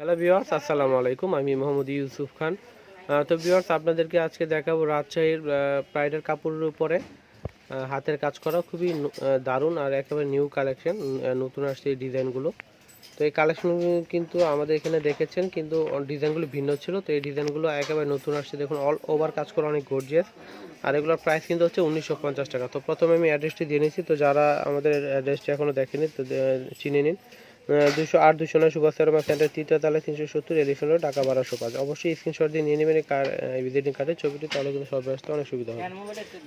Hello viewers আসসালামু আলাইকুম। আমি মোহাম্মদ ইউসুফ খান। তো ভিওয়ার্স আপনাদেরকে আজকে দেখাবো রাজশাহীর প্রাইডের কাপড়ের উপরে। হাতের কাজ করা খুবই দারুণ আর একেবারে নিউ কালেকশন নতুন আসছে এই ডিজাইনগুলো। তো এই কালেকশনগুলো কিন্তু আমাদের এখানে দেখেছেন, কিন্তু ডিজাইনগুলো ভিন্ন ছিল। তো এই ডিজাইনগুলো একেবারে নতুন আসছে। দেখুন অল ওভার কাজ করা অনেক গর্জিয়াস আর এগুলোর প্রাইস কিন্তু হচ্ছে উনিশশো পঞ্চাশ টাকা। তো প্রথমে আমি অ্যাড্রেসটি দিয়ে নিয়েছি। তো যারা আমাদের অ্যাড্রেসটি এখনও দেখেনি, তো চিনে নিন। দুশো আট দুশো নয় সুভাষ শর্মা সেন্টার তৃতীয় তালে তিনশো সত্তর এলিফেন্ট ঢাকা বারোশো পাঁচ অবশ্যই স্ক্রিনশট দিয়ে নিয়ে নেবেন ভিজিটিং কার্ডের ছবিটি, তাহলে কিন্তু সব আসতে অনেক সুবিধা হবে।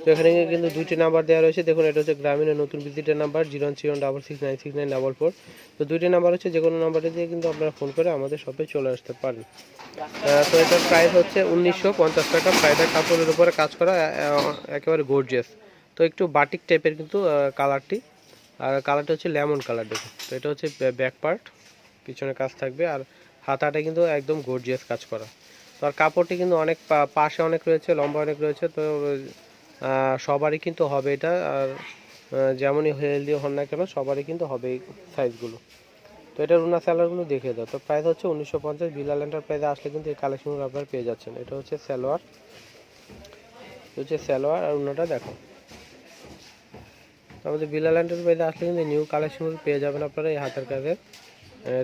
তো এখানে কিন্তু দুইটি নাম্বার দেওয়া রয়েছে। দেখুন, এটা হচ্ছে গ্রামীণের নতুন ভিজিটের number zero zero double six nine six nine double four তো দুইটি নাম্বার হচ্ছে যে কোনো নাম্বারে দিয়ে কিন্তু আপনারা ফোন করে আমাদের শপে চলে আসতে পারেন। তো এটার প্রাইস হচ্ছে উনিশশো পঞ্চাশ টাকা। প্রাইডের কাপড়ের উপরে কাজ করা একেবারে গর্জিয়াস তো একটু বাটিক টাইপের কিন্তু কালারটি আর কালারটা হচ্ছে লেমন কালার দেখুন। তো এটা হচ্ছে ব্যাক পার্ট পিছনে কাজ থাকবে। আর হাতাটা কিন্তু একদম গর্জিয়াস কাজ করা। তো আর কাপড়টি কিন্তু অনেক পাশে অনেক রয়েছে, লম্বা অনেক রয়েছে, তো সবারই কিন্তু হবে এটা। আর যেমনই হেলদি হন না কেন, সবারই কিন্তু হবে এই সাইজগুলো তো এটা রুনা স্যালোয়ারগুলো দেখিয়ে দাও। তো প্রাইস হচ্ছে উনিশশো পঞ্চাশ বিলাল এন্টারপ্রাইজে আসলে কিন্তু এই কালেকশনগুলো আপনারা পেয়ে যাচ্ছেন। এটা হচ্ছে সালোয়ার। এটা হচ্ছে সালোয়ার, আর উনাটা দেখো। আমাদের বিলাল এন্টারপ্রাইজে আসলে কিন্তু নিউ কালেকশনগুলো পেয়ে যাবেন আপনারা এই হাতের কাজের।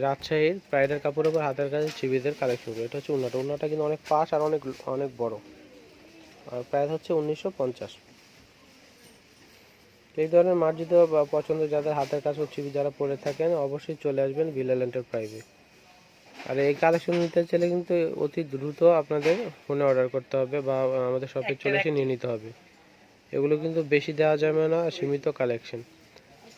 রাজশাহীর প্রাইডের কাপড়ের উপর হাতের কাজের চিবিদের কালেকশনগুলো এটা হচ্ছে উন্নাটা উন্নাটা কিন্তু অনেক পাশ আর অনেক অনেক বড়। আর প্রাইস হচ্ছে উনিশশো পঞ্চাশ। এই ধরনের মার্জিত বা পছন্দ যাদের হাতের কাজ ও চিবি যারা পরে থাকেন অবশ্যই চলে আসবেন বিলাল এন্টারপ্রাইজে আর এই কালেকশন নিতে চাইলে কিন্তু অতি দ্রুত আপনাদের ফোনে অর্ডার করতে হবে বা আমাদের শপে চলে এসে নিয়ে নিতে হবে। এগুলো কিন্তু বেশি দেওয়া যাবে না, সীমিত কালেকশন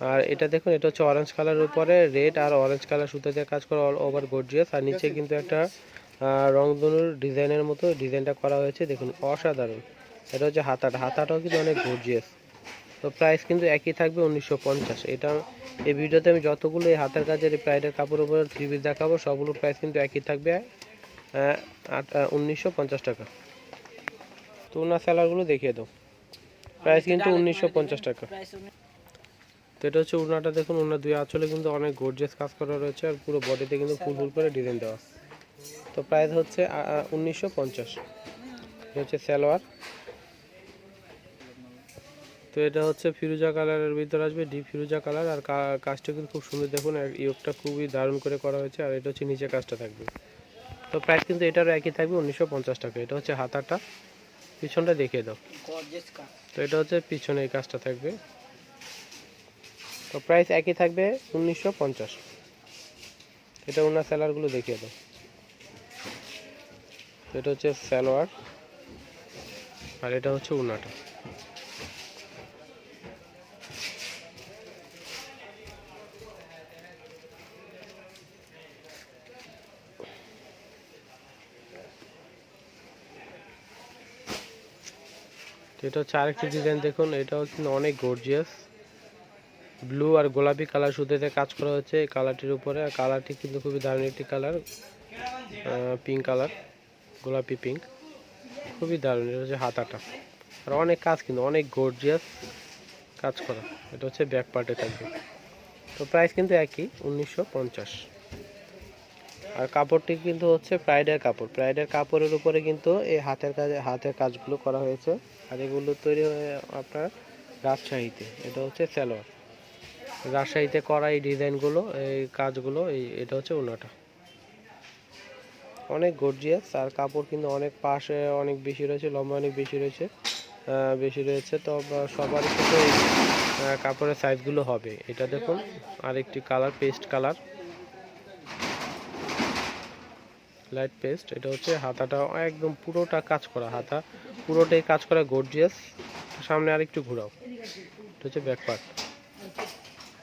আর এটা দেখুন, এটা হচ্ছে অরেঞ্জ কালারের উপরে রেড আর অরেঞ্জ কালার সুতো দিয়ে কাজ করা অল ওভার গর্জিয়াস আর নিচে কিন্তু একটা রংধনুর ডিজাইনের মতো ডিজাইনটা করা হয়েছে। দেখুন, অসাধারণ। এটা হচ্ছে হাতাটা। হাতাটাও কিন্তু অনেক গর্জিয়াস তো প্রাইস কিন্তু একই থাকবে উনিশশো পঞ্চাশ। এটা এই ভিডিওতে আমি যতগুলো এই হাতের কাজের এই প্রাইডের কাপড়ের উপরে থ্রি দেখাবো, সবগুলো প্রাইস কিন্তু একই থাকবে আট উনিশশো পঞ্চাশ টাকা। তো ওনার স্যালারগুলো দেখিয়ে দাও। প্রাইস কিন্তু উনিশশো পঞ্চাশ টাকা। তো এটা হচ্ছে উনাটা দেখুন উনার দুই আঁচলে কিন্তু অনেক গর্জিয়াস কাজ করা রয়েছে আর পুরো বডিতে কিন্তু ফুল ফুল করে ডিজাইন দেওয়া তো প্রাইস হচ্ছে উনিশশো পঞ্চাশ। হচ্ছে সালোয়ার। তো এটা হচ্ছে ফিরুজা কালারের ভিতরে আসবে ডিপ ফিরুজা কালার। আর কাজটা কিন্তু খুব সুন্দর দেখুন আর ইয়োগটা খুবই দারুণ করে করা হয়েছে আর এটা হচ্ছে নিচে কাজটা থাকবে। তো প্রাইস কিন্তু এটারও একই থাকবে উনিশশো পঞ্চাশ টাকা। এটা হচ্ছে হাতাটা। পিছনটা দেখিয়ে দাও। তো এটা হচ্ছে পিছনে এই কাজটা থাকবে। তো প্রাইস একই থাকবে উনিশশো পঞ্চাশ। এটা ওনার স্যালারগুলো দেখিয়ে দাও। এটা হচ্ছে স্যালোয়ার আর এটা হচ্ছে উনাটা এটা হচ্ছে আরেকটি ডিজাইন দেখুন, এটাও কিন্তু অনেক গর্জিয়াস ব্লু আর গোলাপি কালার সুতোতে কাজ করা হচ্ছে এই কালারটির উপরে। আর কালারটি কিন্তু খুবই দারুণ একটি কালার পিঙ্ক কালার গোলাপি পিঙ্ক খুবই দারুণ, এটা হচ্ছে হাতাটা। আর অনেক কাজ কিন্তু, অনেক গর্জিয়াস কাজ করা। এটা হচ্ছে ব্যাক পার্টে থাকবে। তো প্রাইস কিন্তু একই, উনিশশো পঞ্চাশ। আর কাপড়টি কিন্তু হচ্ছে প্রাইডের কাপড়। প্রাইডের কাপড়ের উপরে কিন্তু এই হাতের কাজে, হাতের কাজগুলো করা হয়েছে। আর এগুলো তৈরি হয়ে আপনার রাজশাহীতে। এটা হচ্ছে সালোয়ার। রাজশাহীতে করা এই ডিজাইনগুলো, এই কাজগুলো, এই, এটা হচ্ছে ওনাটা অনেক গর্জিয়াস আর কাপড় কিন্তু অনেক পাশে অনেক বেশি রয়েছে, লম্বা অনেক বেশি রয়েছে বেশি রয়েছে। তো সবার কিন্তু এই কাপড়ের সাইজগুলো হবে। এটা দেখুন, আরেকটি colour paste colour light paste এটা হচ্ছে হাতাটা, একদম পুরোটা কাজ করা হাতা, পুরোটাই কাজ করা গর্জিয়াস সামনে আর একটু ঘোরাও, এটা হচ্ছে ব্যাক পার্ট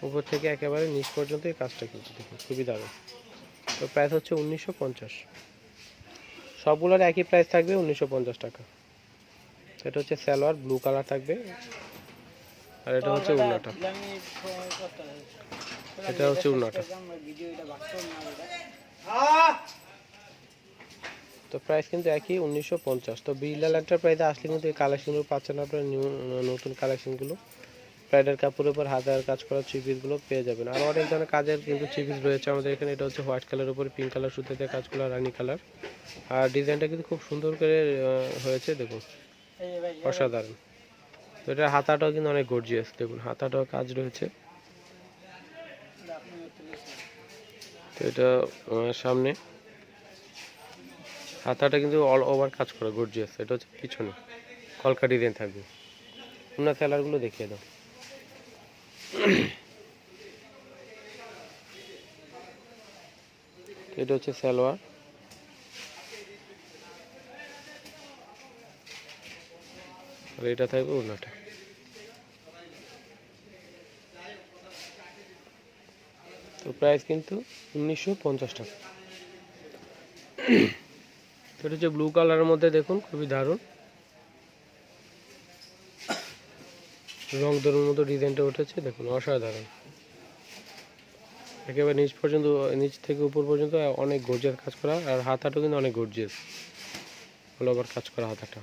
উপর থেকে একেবারে নিচ পর্যন্ত এই কাজটা কিন্তু দেখুন, খুবই দারুণ। তো প্রাইস হচ্ছে উনিশশো পঞ্চাশ। সবগুলোর একই প্রাইস থাকবে উনিশশো পঞ্চাশ টাকা। এটা হচ্ছে সালোয়ার ব্লু কালার থাকবে। আর এটা হচ্ছে উন্নাটা। এটা হচ্ছে উন্নাটা। তো প্রাইস কিন্তু একই, উনিশশো পঞ্চাশ। তো বিড়লাল এন্টারপ্রাইজে আসলে কিন্তু এই কালেকশনগুলো পাচ্ছেন আপনার নিউ নতুন কালেকশনগুলো প্রাইডের কাপড়ের উপর হাতার কাজ করা চিপিসগুলো পেয়ে যাবেন। আর অনেক ধরনের কাজের কিন্তু চিপিস রয়েছে আমাদের এখানে। এটা হচ্ছে হোয়াইট কালার উপরে পিঙ্ক কালার সুতোতে কাজ করা রানি কালার আর ডিজাইনটা কিন্তু খুব সুন্দর করে হয়েছে, দেখুন। অসাধারণ। তো এটা হাতাটাও কিন্তু অনেক গর্জিয়াস দেখুন, হাতাটাও কাজ রয়েছে। তো এটা সামনে। হাতাটা কিন্তু অল ওভার কাজ করা গর্জিয়াস এটা হচ্ছে পিছনে। কলকা ডিজাইন থাকবে। অন্য কালারগুলো দেখিয়ে দাও। এটা হচ্ছে সালোয়ার। আর এটা থাকবে ওনাটা তো প্রাইস কিন্তু উনিশশো পঞ্চাশ টাকা। এটা হচ্ছে ব্লু কালারের মধ্যে দেখুন, খুবই দারুণ। রং দরুন মতো ডিজাইনটা উঠেছে, দেখুন, অসাধারণ। একেবারে নিচ পর্যন্ত, নিচ থেকে উপর পর্যন্ত অনেক গর্জিয়াস কাজ করা, আর হাতাটাও কিন্তু অনেক গর্জিয়াস। অল ওভার কাজ করা হাতাটা।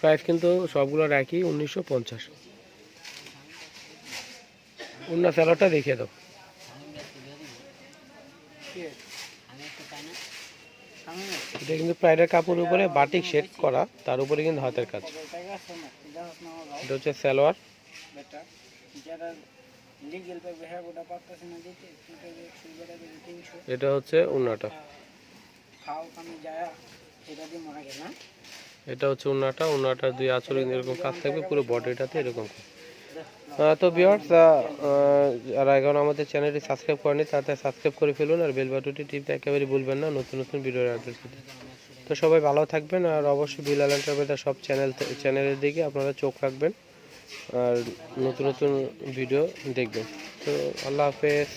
প্রাইস কিন্তু সবগুলোর একই, উনিশশো পঞ্চাশ। অন্য স্যালোটা দেখিয়ে দাও। এটা কিন্তু প্রাইডের কাপড়ের উপরে বাটিক শেড করা, তার উপরে কিন্তু হাতের কাজ। এটা হচ্ছে সালোয়ার। এটা হচ্ছে উন্নাটা। এটা হচ্ছে উন্নাটা। উন্নাটার দুই আঁচল এরকম কাজ থাকবে, পুরো বডিটাতে এরকম তো বিয়ার্স যারা এখন আমাদের চ্যানেলটি সাবস্ক্রাইব করেনি তাতে সাবস্ক্রাইব করে ফেলুন আর বেল বাটনটি টিপতে একেবারে ভুলবেন না, নতুন নতুন ভিডিওর আপডেট পেতে। তো সবাই ভালো থাকবেন আর অবশ্যই বিলাল এন্টারপ্রাইজার সব চ্যানেল চ্যানেলের দিকে আপনারা চোখ রাখবেন আর নতুন নতুন ভিডিও দেখবেন। তো আল্লাহ হাফেজ।